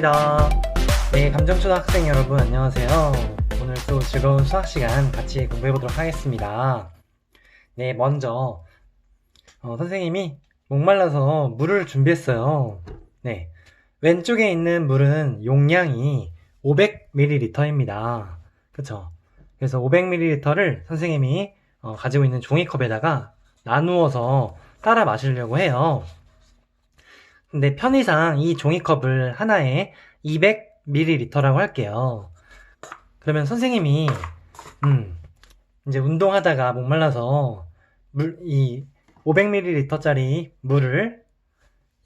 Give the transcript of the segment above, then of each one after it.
시작합니다. 네, 감정초등 학생 여러분 안녕하세요. 오늘 또 즐거운 수학 시간 같이 공부해 보도록 하겠습니다. 네, 먼저 어, 선생님이 목말라서 물을 준비했어요. 네, 왼쪽에 있는 물은 용량이 500ml입니다. 그쵸? 그래서 500ml를 선생님이 어, 가지고 있는 종이컵에다가 나누어서 따라 마시려고 해요. 근데 편의상 이 종이컵을 하나에 200ml라고 할게요. 그러면 선생님이 음 이제 운동하다가 목말라서 물 이 500ml짜리 물을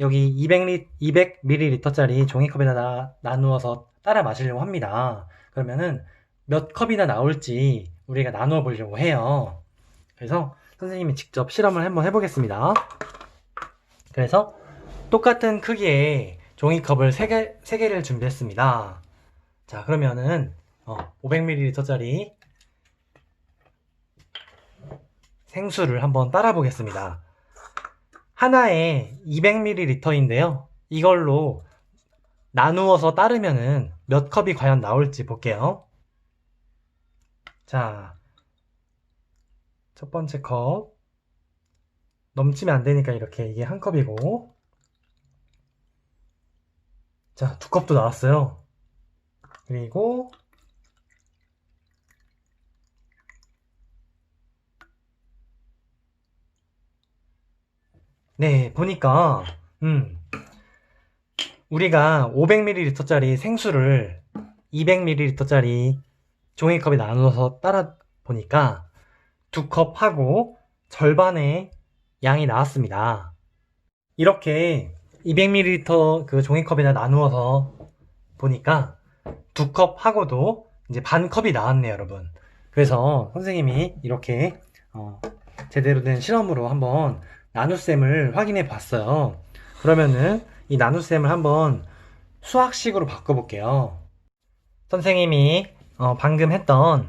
여기 200, 200ml짜리 종이컵에다 나, 나누어서 따라 마시려고 합니다. 그러면은 몇 컵이나 나올지 우리가 나누어 보려고 해요. 그래서 선생님이 직접 실험을 한번 해보겠습니다. 그래서 똑같은 크기의 종이컵을 3개, 3개를 준비했습니다. 자, 그러면은, 어, 500ml짜리 생수를 한번 따라 보겠습니다. 하나에 200ml인데요. 이걸로 나누어서 따르면은 몇 컵이 과연 나올지 볼게요. 자, 첫 번째 컵. 넘치면 안 되니까 이렇게 이게 한 컵이고, 자, 두 컵도 나왔어요. 그리고 네, 보니까 음. 우리가 500ml짜리 생수를 200ml짜리 종이컵에 나눠서 따라 보니까 두 컵 하고 절반의 양이 나왔습니다. 이렇게 200ml 그 종이컵에다 나누어서 보니까 두 컵 하고도 이제 반 컵이 나왔네요, 여러분. 그래서 선생님이 이렇게 어, 제대로 된 실험으로 한번 나눗셈을 확인해 봤어요. 그러면은 이 나눗셈을 한번 수학식으로 바꿔볼게요. 선생님이 어, 방금 했던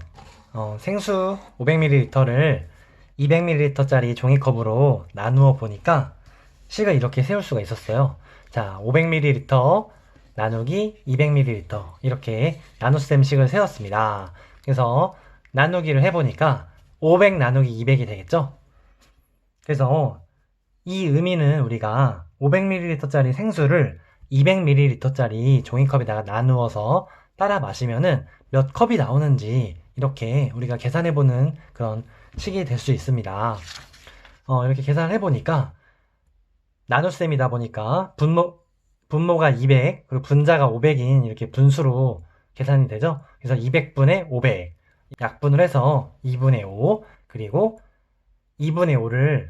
어, 생수 500ml를 200ml짜리 종이컵으로 나누어 보니까 식을 이렇게 세울 수가 있었어요. 자, 500ml 나누기 200ml 이렇게 나눗셈 식을 세웠습니다. 그래서 나누기를 해보니까 500 나누기 200이 되겠죠? 그래서 이 의미는 우리가 500ml짜리 생수를 200ml짜리 종이컵에다가 나누어서 따라 마시면은 몇 컵이 나오는지 이렇게 우리가 계산해보는 그런 식이 될 수 있습니다. 어, 이렇게 계산을 해보니까 나눗셈이다 보니까 분모, 분모가 200, 그리고 분자가 500인 이렇게 분수로 계산이 되죠? 그래서 200분의 500. 약분을 해서 2분의 5, 그리고 2분의 5를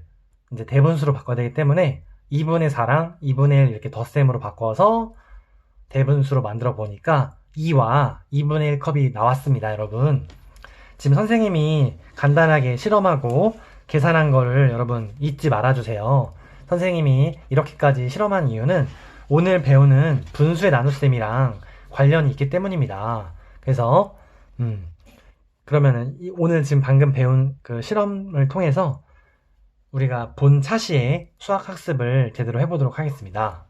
이제 대분수로 바꿔야 되기 때문에 2분의 4랑 2분의 1 이렇게 덧셈으로 바꿔서 대분수로 만들어 보니까 2와 2분의 1 컵이 나왔습니다, 여러분. 지금 선생님이 간단하게 실험하고 계산한 거를 여러분 잊지 말아주세요. 선생님이 이렇게까지 실험한 이유는 오늘 배우는 분수의 나눗셈이랑 관련이 있기 때문입니다. 그래서 음, 그러면은 이- 오늘 지금 방금 배운 그 실험을 통해서 우리가 본 차시의 수학 학습을 제대로 해보도록 하겠습니다.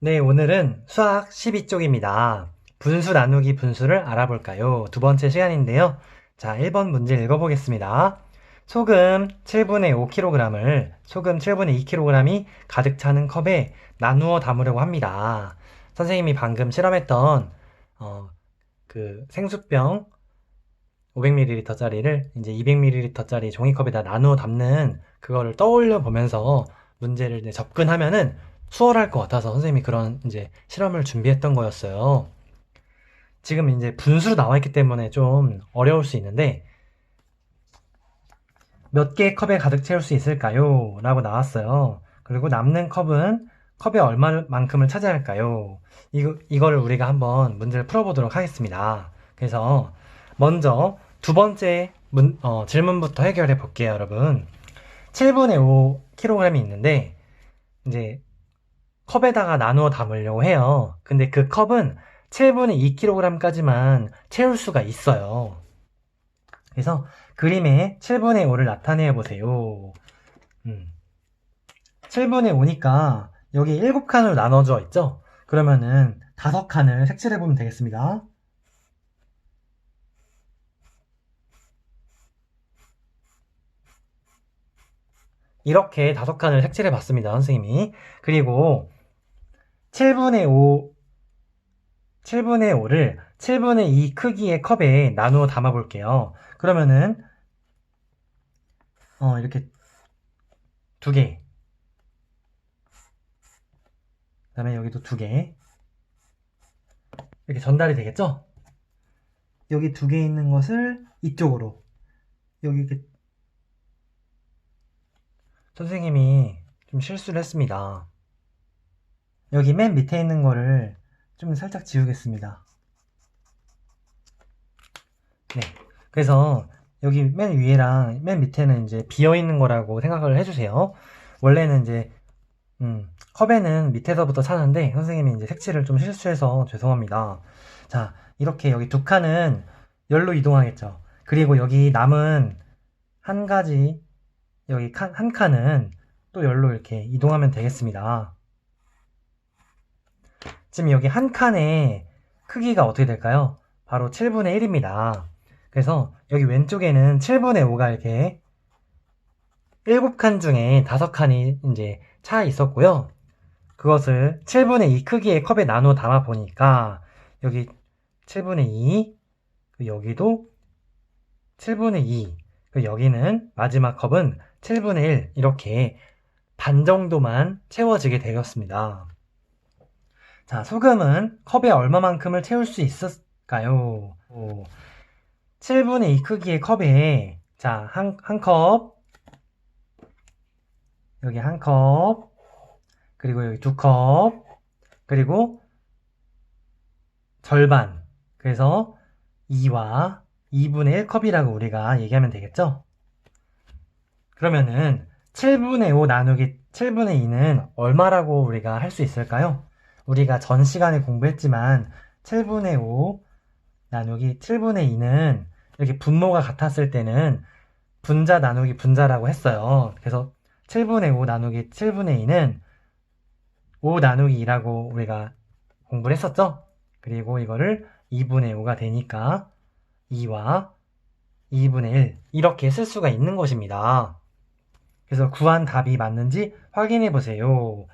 네, 오늘은 수학 12쪽입니다. 분수 나누기 분수를 알아볼까요? 두 번째 시간인데요. 자, 1번 문제 읽어보겠습니다. 소금 7분의 5kg을 소금 7분의 2kg이 가득 차는 컵에 나누어 담으려고 합니다. 선생님이 방금 실험했던 어, 그 생수병 500ml짜리를 이제 200ml짜리 종이컵에다 나누어 담는 그거를 떠올려 보면서 문제를 이제 접근하면은 수월할 것 같아서 선생님이 그런 이제 실험을 준비했던 거였어요. 지금 이제 분수로 나와 있기 때문에 좀 어려울 수 있는데 몇 개의 컵에 가득 채울 수 있을까요? 라고 나왔어요. 그리고 남는 컵은 컵에 얼마만큼을 차지할까요? 이거, 이거를 우리가 한번 문제를 풀어보도록 하겠습니다. 그래서 먼저 두 번째 문- 어, 질문부터 해결해 볼게요, 여러분. 7분의 5kg이 있는데, 이제 컵에다가 나누어 담으려고 해요. 근데 그 컵은 7분의 2kg까지만 채울 수가 있어요. 그래서 그림에 7분의 5를 나타내 보세요. 음. 7분의 5니까 여기 7칸으로 나눠져 있죠? 그러면은 다섯 칸을 색칠해 보면 되겠습니다. 이렇게 다섯 칸을 색칠해 봤습니다, 선생님이. 그리고 7분의 5, 7분의 5를 7분의 2 크기의 컵에 나누어 담아 볼게요. 그러면은, 어, 이렇게 두 개. 그 다음에 여기도 두 개. 이렇게 전달이 되겠죠? 여기 두 개 있는 것을 이쪽으로. 여기 이렇게 선생님이 좀 실수를 했습니다. 여기 맨 밑에 있는 거를 좀 살짝 지우겠습니다. 네. 그래서 여기 맨 위에랑 맨 밑에는 이제 비어 있는 거라고 생각을 해주세요. 원래는 이제 음, 컵에는 밑에서부터 차는데 선생님이 이제 색칠을 좀 실수해서 죄송합니다. 자, 이렇게 여기 두 칸은 열로 이동하겠죠. 그리고 여기 남은 한 가지 여기 칸, 한 칸은 또 열로 이렇게 이동하면 되겠습니다. 지금 여기 한 칸의 크기가 어떻게 될까요? 바로 7분의 1입니다. 그래서 여기 왼쪽에는 7분의 5가 이렇게 7칸 중에 5칸이 이제 차 있었고요. 그것을 7분의 2 크기의 컵에 나눠 담아 보니까 여기 7분의 2, 그 여기도 7분의 2, 그 여기는 마지막 컵은 7분의 1 이렇게 반 정도만 채워지게 되었습니다. 자, 소금은 컵에 얼마만큼을 채울 수 있을까요? 오, 7분의 2 크기의 컵에 자, 한, 한 컵, 여기 한 컵, 그리고 여기 두 컵, 그리고 절반. 그래서 2와 2분의 1 컵이라고 우리가 얘기하면 되겠죠? 그러면은 7분의 5 나누기 7분의 2는 얼마라고 우리가 할 수 있을까요? 우리가 전 시간에 공부했지만 7분의 5 나누기 7분의 2는 이렇게 분모가 같았을 때는 분자 나누기 분자라고 했어요. 그래서 7분의 5 나누기 7분의 2는 5 나누기 2라고 우리가 공부를 했었죠? 그리고 이거를 2분의 5가 되니까 2와 2분의 1 이렇게 쓸 수가 있는 것입니다. 그래서 구한 답이 맞는지 확인해 보세요.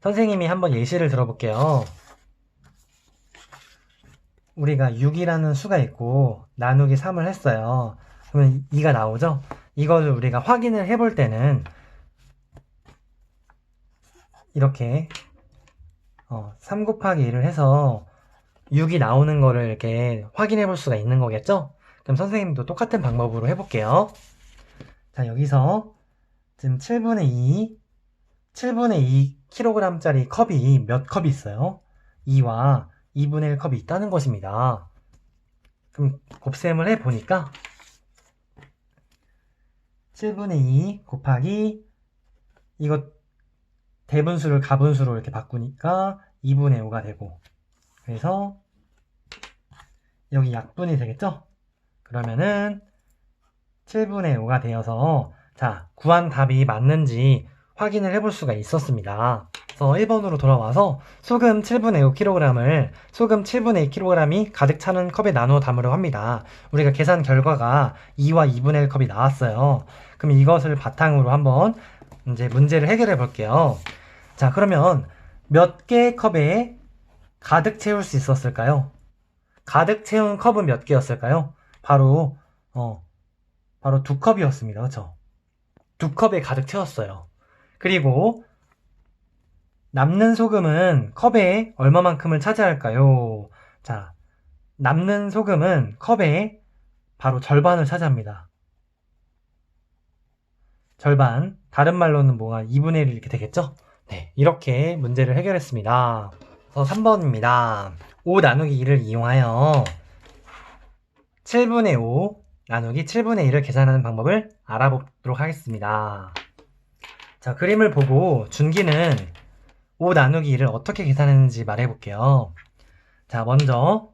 선생님이 한번 예시를 들어볼게요. 우리가 6이라는 수가 있고 나누기 3을 했어요. 그러면 2가 나오죠? 이거를 우리가 확인을 해볼 때는 이렇게 어, 3 곱하기 1을 해서 6이 나오는 거를 이렇게 확인해 볼 수가 있는 거겠죠? 그럼 선생님도 똑같은 방법으로 해볼게요. 자, 여기서 지금 7분의 2, 7분의 2kg짜리 컵이 몇 컵이 있어요? 2와 2분의 1 컵이 있다는 것입니다. 그럼 곱셈을 해보니까 7분의 2 곱하기 이거 대분수를 가분수로 이렇게 바꾸니까 2분의 5가 되고 그래서 여기 약분이 되겠죠? 그러면은 7분의 5가 되어서 자 구한 답이 맞는지 확인을 해볼 수가 있었습니다. 그래서 1번으로 돌아와서 소금 7분의 5kg을 소금 7분의 2kg이 가득 차는 컵에 나누어 담으려 합니다. 우리가 계산 결과가 2와 2분의 1 컵이 나왔어요. 그럼 이것을 바탕으로 한번 이제 문제를 해결해 볼게요. 자, 그러면 몇 개의 컵에 가득 채울 수 있었을까요? 가득 채운 컵은 몇 개였을까요? 바로 어 바로 두 컵이었습니다. 그렇죠? 두 컵에 가득 채웠어요. 그리고 남는 소금은 컵에 얼마만큼을 차지할까요? 자, 남는 소금은 컵에 바로 절반을 차지합니다. 절반. 다른 말로는 뭐가 2분의 1 이렇게 되겠죠? 네, 이렇게 문제를 해결했습니다. 그래서 3번입니다. 5 나누기 2를 이용하여 7분의 5 나누기 7분의 1을 계산하는 방법을 알아보도록 하겠습니다. 자, 그림을 보고 준기는 5 나누기 2를 어떻게 계산했는지 말해볼게요. 자, 먼저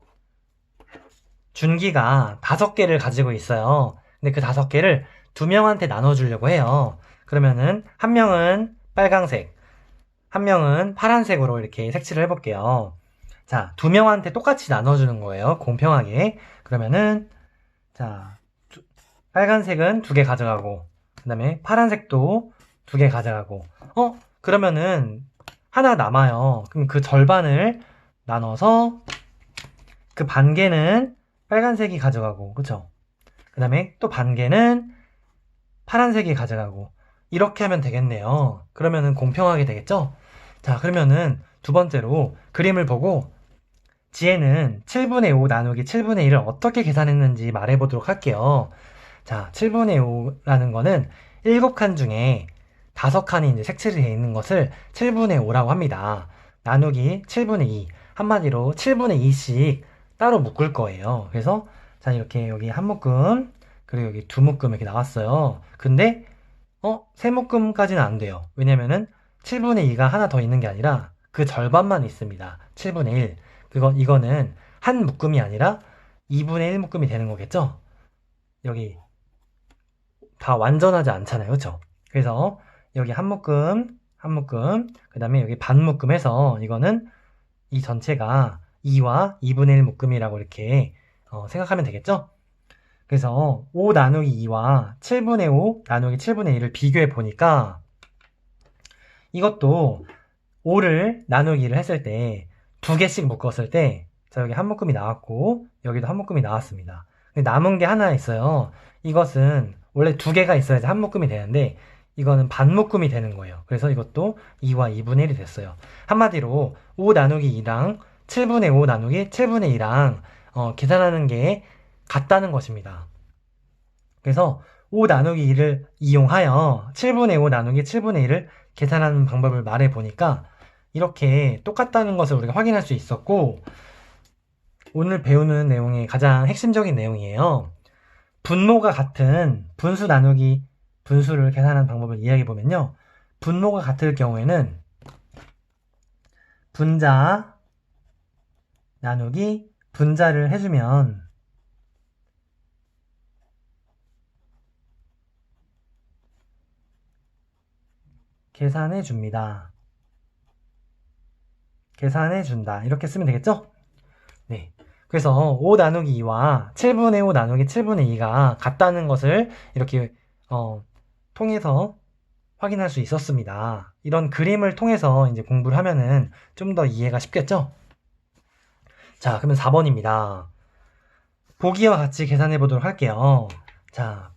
준기가 5개를 가지고 있어요. 근데 그 5개를 두 명한테 나눠주려고 해요. 그러면은 한 명은 빨강색, 한 명은 파란색으로 이렇게 색칠을 해볼게요. 자, 두 명한테 똑같이 나눠주는 거예요. 공평하게. 그러면은, 자, 두- 빨간색은 두 개 가져가고, 그 다음에 파란색도 두 개 가져가고, 어? 그러면은, 하나 남아요. 그럼 그 절반을 나눠서, 그 반 개는 빨간색이 가져가고, 그쵸? 그 다음에 또 반 개는 파란색이 가져가고, 이렇게 하면 되겠네요. 그러면은 공평하게 되겠죠? 자, 그러면은 두 번째로 그림을 보고 지혜는 7분의 5 나누기 7분의 1을 어떻게 계산했는지 말해보도록 할게요. 자, 7분의 5라는 거는 7칸 중에 5칸이 이제 색칠이 되어 있는 것을 7분의 5라고 합니다. 나누기 7분의 2. 한마디로 7분의 2씩 따로 묶을 거예요. 그래서 자, 이렇게 여기 한 묶음, 그리고 여기 두 묶음 이렇게 나왔어요. 근데 어, 세 묶음까지는 안 돼요. 왜냐면은 7분의 2가 하나 더 있는 게 아니라 그 절반만 있습니다. 7분의 1. 그거, 이거는 한 묶음이 아니라 2분의 1 묶음이 되는 거겠죠? 여기 다 완전하지 않잖아요. 그쵸? 그래서 여기 한 묶음, 한 묶음, 그 다음에 여기 반 묶음 해서 이거는 이 전체가 2와 2분의 1 묶음이라고 이렇게 어, 생각하면 되겠죠? 그래서 5 나누기 2와 7분의 5 나누기 7분의 1을 비교해 보니까 이것도 5를 나누기를 했을 때 두 개씩 묶었을 때 자, 여기 한 묶음이 나왔고 여기도 한 묶음이 나왔습니다. 근데 남은 게 하나 있어요. 이것은 원래 두 개가 있어야지 한 묶음이 되는데 이거는 반 묶음이 되는 거예요. 그래서 이것도 2와 2분의 1이 됐어요. 한마디로 5 나누기 2랑 7분의 5 나누기 7분의 2랑 어, 계산하는 게 같다는 것입니다. 그래서 5 나누기 2를 이용하여 7분의 5 나누기 7분의 1을 계산하는 방법을 말해 보니까 이렇게 똑같다는 것을 우리가 확인할 수 있었고 오늘 배우는 내용의 가장 핵심적인 내용이에요. 분모가 같은 분수 나누기 분수를 계산하는 방법을 이야기해 보면요. 분모가 같을 경우에는 분자 나누기 분자를 해주면 계산해 줍니다. 계산해 준다. 이렇게 쓰면 되겠죠? 네. 그래서 5 나누기 2와 7분의 5 나누기 7분의 2가 같다는 것을 이렇게 어, 통해서 확인할 수 있었습니다. 이런 그림을 통해서 이제 공부를 하면은 좀 더 이해가 쉽겠죠? 자, 그러면 4번입니다. 보기와 같이 계산해 보도록 할게요. 자,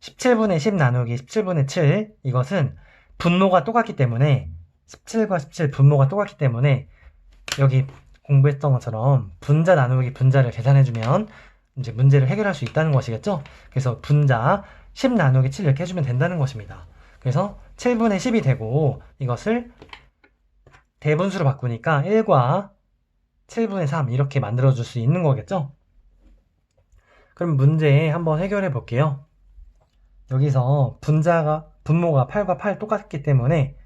17분의 10 나누기 17분의 7 이것은 분모가 똑같기 때문에 17과 17 분모가 똑같기 때문에 여기 공부했던 것처럼 분자 나누기 분자를 계산해주면 이제 문제를 해결할 수 있다는 것이겠죠? 그래서 분자 10 나누기 7 이렇게 해주면 된다는 것입니다. 그래서 7분의 10이 되고 이것을 대분수로 바꾸니까 1과 7분의 3 이렇게 만들어줄 수 있는 거겠죠? 그럼 문제 한번 해결해 볼게요. 여기서 분자가 분모가 8과 8 똑같기 때문에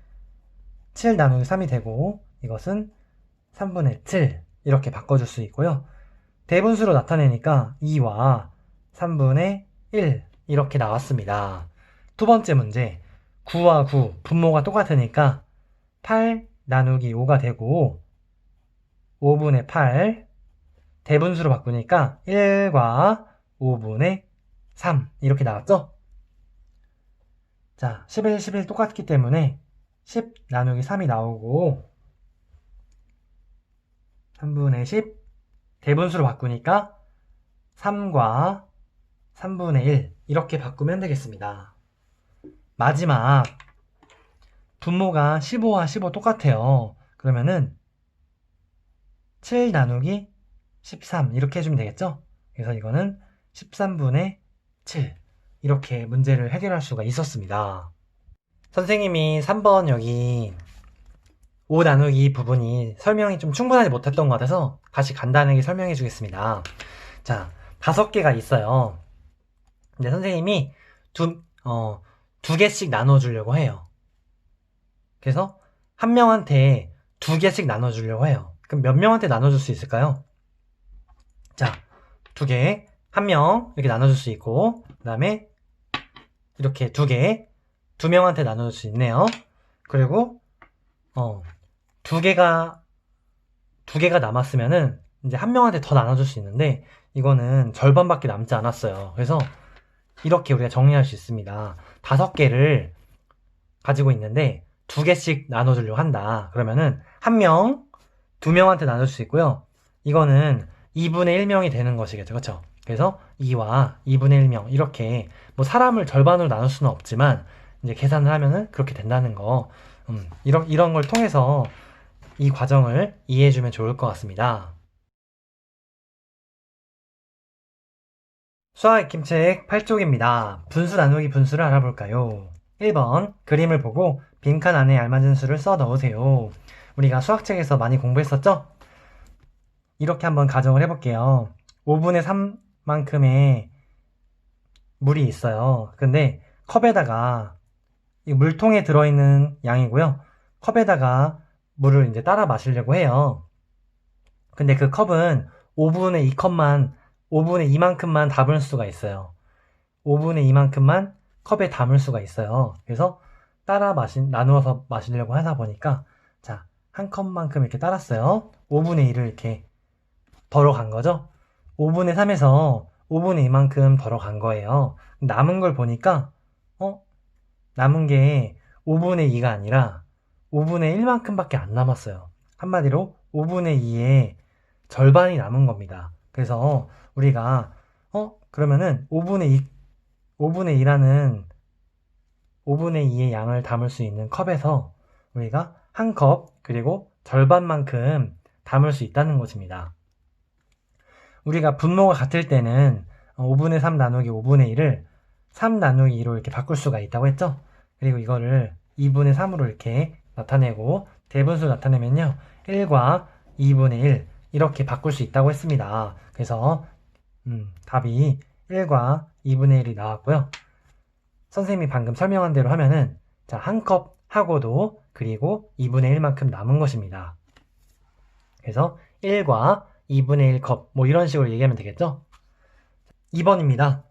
7 나누기 3이 되고 이것은 3분의 7 이렇게 바꿔줄 수 있고요. 대분수로 나타내니까 2와 3분의 1 이렇게 나왔습니다. 두 번째 문제 9와 9 분모가 똑같으니까 8 나누기 5가 되고 5분의 8 대분수로 바꾸니까 1과 5분의 3 이렇게 나왔죠? 자, 11, 11 똑같기 때문에 10 나누기 3이 나오고 3분의 10 대분수로 바꾸니까 3과 3분의 1 이렇게 바꾸면 되겠습니다. 마지막 분모가 15와 15 똑같아요. 그러면은 7 나누기 13 이렇게 해주면 되겠죠? 그래서 이거는 13분의 7 이렇게 문제를 해결할 수가 있었습니다. 선생님이 3번 여기 5 나누기 부분이 설명이 좀 충분하지 못했던 것 같아서 다시 간단하게 설명해 주겠습니다. 자, 다섯 개가 있어요. 근데 선생님이 두, 어, 두 개씩 나눠주려고 해요. 그래서 한 명한테 두 개씩 나눠주려고 해요. 그럼 몇 명한테 나눠줄 수 있을까요? 자, 두 개, 한 명, 이렇게 나눠줄 수 있고, 그 다음에 이렇게 두 개, 두 명한테 나눠줄 수 있네요. 그리고, 어, 두 개가, 두 개가 남았으면은 이제 한 명한테 더 나눠줄 수 있는데 이거는 절반밖에 남지 않았어요. 그래서 이렇게 우리가 정리할 수 있습니다. 다섯 개를 가지고 있는데 두 개씩 나눠주려고 한다. 그러면은 한 명, 두 명한테 나눌 수 있고요. 이거는 2분의 1명이 되는 것이겠죠. 그렇죠? 그래서 2와 2분의 1명 이렇게 뭐 사람을 절반으로 나눌 수는 없지만 이제 계산을 하면은 그렇게 된다는 거 음, 이런 이런 걸 통해서 이 과정을 이해해 주면 좋을 것 같습니다. 수학 익힘책 8쪽입니다. 분수 나누기 분수를 알아볼까요? 1번 그림을 보고 빈칸 안에 알맞은 수를 써 넣으세요. 우리가 수학책에서 많이 공부했었죠? 이렇게 한번 가정을 해볼게요. 5분의 3만큼의 물이 있어요. 근데 컵에다가 이 물통에 들어있는 양이고요. 컵에다가 물을 이제 따라 마시려고 해요. 근데 그 컵은 5분의 2컵만, 5분의 2만큼만 담을 수가 있어요. 5분의 2만큼만 컵에 담을 수가 있어요. 그래서 따라 마시, 나누어서 마시려고 하다 보니까, 자, 한 컵만큼 이렇게 따랐어요. 5분의 1을 이렇게 덜어간 거죠. 5분의 3에서 5분의 2만큼 덜어간 거예요. 남은 걸 보니까, 어? 남은 게 5분의 2가 아니라 5분의 1만큼밖에 안 남았어요. 한마디로 5분의 2의 절반이 남은 겁니다. 그래서 우리가, 어? 그러면은 5분의 2, 5분의 2라는 5분의 2의 양을 담을 수 있는 컵에서 우리가 한 컵, 그리고 절반만큼 담을 수 있다는 것입니다. 우리가 분모가 같을 때는 5분의 3 나누기 5분의 1을 3 나누기 2로 이렇게 바꿀 수가 있다고 했죠? 그리고 이거를 2분의 3으로 이렇게 나타내고 대분수 나타내면요. 1과 2분의 1 이렇게 바꿀 수 있다고 했습니다. 그래서 음, 답이 1과 2분의 1이 나왔고요. 선생님이 방금 설명한 대로 하면은 자, 한 컵 하고도 그리고 2분의 1만큼 남은 것입니다. 그래서 1과 2분의 1컵 뭐 이런 식으로 얘기하면 되겠죠? 2번입니다.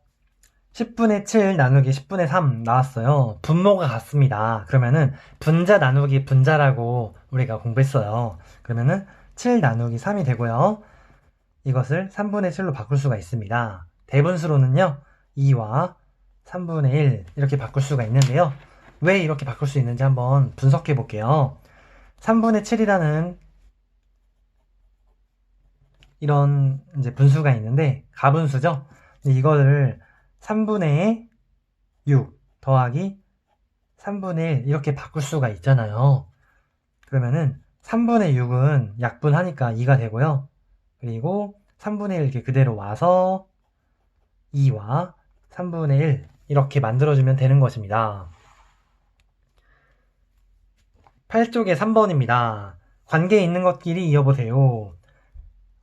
10분의 7 나누기 10분의 3 나왔어요. 분모가 같습니다. 그러면은 분자 나누기 분자라고 우리가 공부했어요. 그러면은 7 나누기 3이 되고요. 이것을 3분의 7로 바꿀 수가 있습니다. 대분수로는요. 2와 3분의 1 이렇게 바꿀 수가 있는데요. 왜 이렇게 바꿀 수 있는지 한번 분석해 볼게요. 3분의 7이라는 이런 이제 분수가 있는데 가분수죠. 이거를 3분의 6 더하기 3분의 1 이렇게 바꿀 수가 있잖아요. 그러면은 3분의 6은 약분하니까 2가 되고요. 그리고 3분의 1 이렇게 그대로 와서 2와 3분의 1 이렇게 만들어주면 되는 것입니다. 8쪽에 3번입니다. 관계에 있는 것끼리 이어보세요.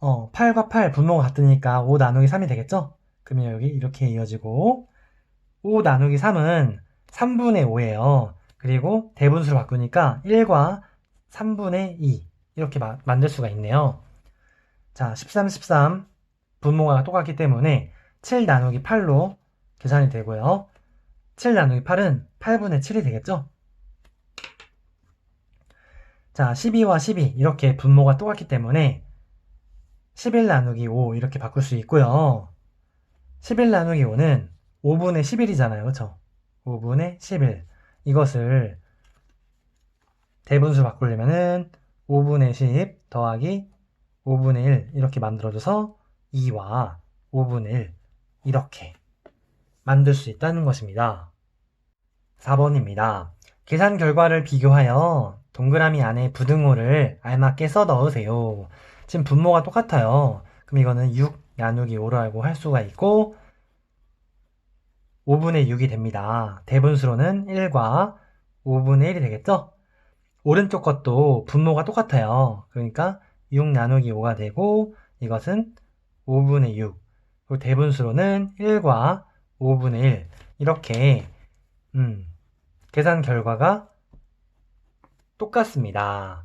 어, 8과 8 분모가 같으니까 5 나누기 3이 되겠죠? 그러면 여기 이렇게 이어지고 5 나누기 3은 3분의 5예요. 그리고 대분수로 바꾸니까 1과 3분의 2 이렇게 마, 만들 수가 있네요. 자, 13, 13 분모가 똑같기 때문에 7 나누기 8로 계산이 되고요. 7 나누기 8은 8분의 7이 되겠죠? 자, 12와 12 이렇게 분모가 똑같기 때문에 11 나누기 5 이렇게 바꿀 수 있고요. 11 나누기 5는 5분의 11이잖아요. 그쵸? 5분의 11 이것을 대분수 바꾸려면은 5분의 10 더하기 5분의 1 이렇게 만들어줘서 2와 5분의 1 이렇게 만들 수 있다는 것입니다. 4번입니다. 계산 결과를 비교하여 동그라미 안에 부등호를 알맞게 써 넣으세요. 지금 분모가 똑같아요. 그럼 이거는 6 나누기 5라고 할 수가 있고 5분의 6이 됩니다. 대분수로는 1과 5분의 1이 되겠죠? 오른쪽 것도 분모가 똑같아요. 그러니까 6 나누기 5가 되고 이것은 5분의 6 그리고 대분수로는 1과 5분의 1 이렇게 음, 계산 결과가 똑같습니다.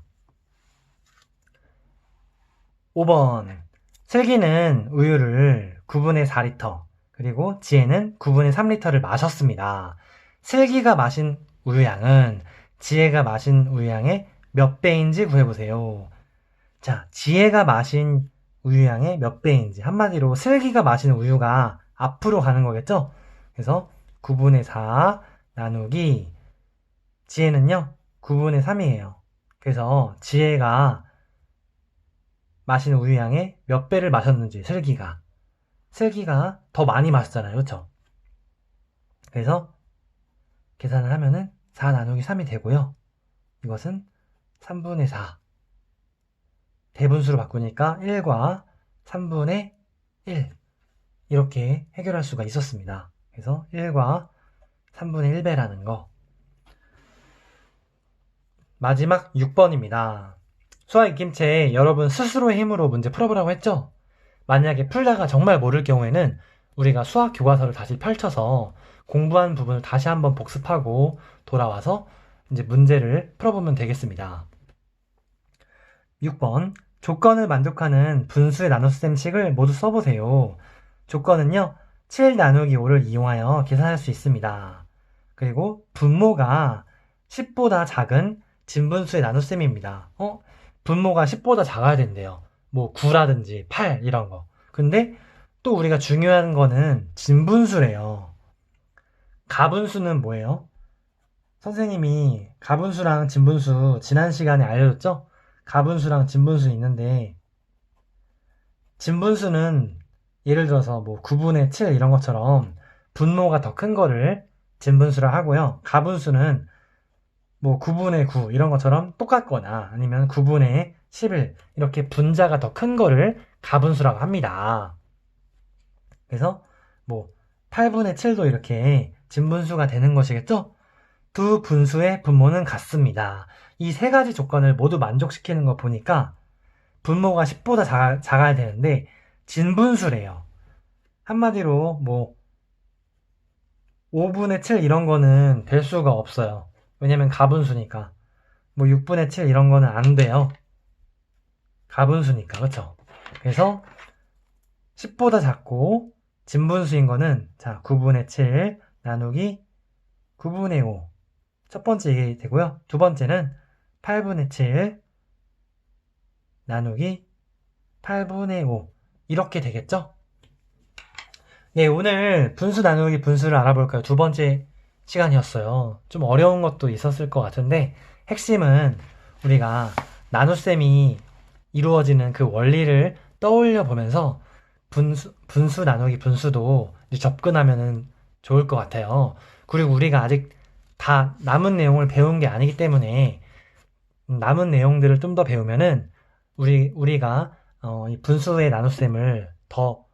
5번 슬기는 우유를 9분의 4리터 그리고 지혜는 9분의 3리터를 마셨습니다. 슬기가 마신 우유양은 지혜가 마신 우유양의 몇 배인지 구해보세요. 자, 지혜가 마신 우유양의 몇 배인지. 한마디로 슬기가 마시는 우유가 앞으로 가는 거겠죠? 그래서 9분의 4 나누기 지혜는요, 9분의 3이에요. 그래서 지혜가 마시는 우유양의 몇 배를 마셨는지, 슬기가. 슬기가 더 많이 마셨잖아요. 그쵸? 그래서 계산을 하면은 4 나누기 3이 되고요. 이것은 3분의 4. 대분수로 바꾸니까 1과 3분의 1. 이렇게 해결할 수가 있었습니다. 그래서 1과 3분의 1배라는 거. 마지막 6번입니다. 수학 익힘책 여러분 스스로의 힘으로 문제 풀어보라고 했죠? 만약에 풀다가 정말 모를 경우에는 우리가 수학 교과서를 다시 펼쳐서 공부한 부분을 다시 한번 복습하고 돌아와서 이제 문제를 풀어보면 되겠습니다. 6번. 조건을 만족하는 분수의 나눗셈식을 모두 써보세요. 조건은요, 7 나누기 5를 이용하여 계산할 수 있습니다. 그리고 분모가 10보다 작은 진분수의 나눗셈입니다. 어? 분모가 10보다 작아야 된대요. 뭐 9라든지 8 이런 거. 근데 또 우리가 중요한 거는 진분수래요. 가분수는 뭐예요? 선생님이 가분수랑 진분수 지난 시간에 알려줬죠? 가분수랑 진분수 있는데 진분수는 예를 들어서 뭐 9분의 7 이런 것처럼 분모가 더 큰 거를 진분수라 하고요. 가분수는 뭐 9분의 9 이런 것처럼 똑같거나 아니면 9분의 11 이렇게 분자가 더 큰 거를 가분수라고 합니다. 그래서 뭐 8분의 7도 이렇게 진분수가 되는 것이겠죠? 두 분수의 분모는 같습니다. 이 세 가지 조건을 모두 만족시키는 거 보니까 분모가 10보다 작아, 작아야 되는데 진분수래요. 한마디로 뭐 5분의 7 이런 거는 될 수가 없어요. 왜냐면 가분수니까. 뭐 6분의 7 이런 거는 안 돼요. 가분수니까. 그렇죠? 그래서 10보다 작고 진분수인 거는 자 9분의 7 나누기 9분의 5. 첫 번째 되고요. 두 번째는 8분의 7 나누기 8분의 5. 이렇게 되겠죠? 네, 오늘 분수 나누기 분수를 알아볼까요? 두 번째 시간이었어요. 좀 어려운 것도 있었을 것 같은데, 핵심은 우리가 나눗셈이 이루어지는 그 원리를 떠올려 보면서 분수, 분수 나누기 분수도 이제 접근하면은 좋을 것 같아요. 그리고 우리가 아직 다 남은 내용을 배운 게 아니기 때문에 남은 내용들을 좀 더 배우면은 우리 우리가 어, 이 분수의 나눗셈을 더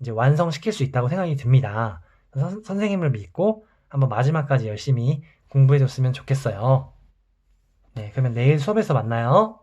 이제 완성시킬 수 있다고 생각이 듭니다. 선, 선생님을 믿고 한번 마지막까지 열심히 공부해 줬으면 좋겠어요. 네, 그러면 내일 수업에서 만나요.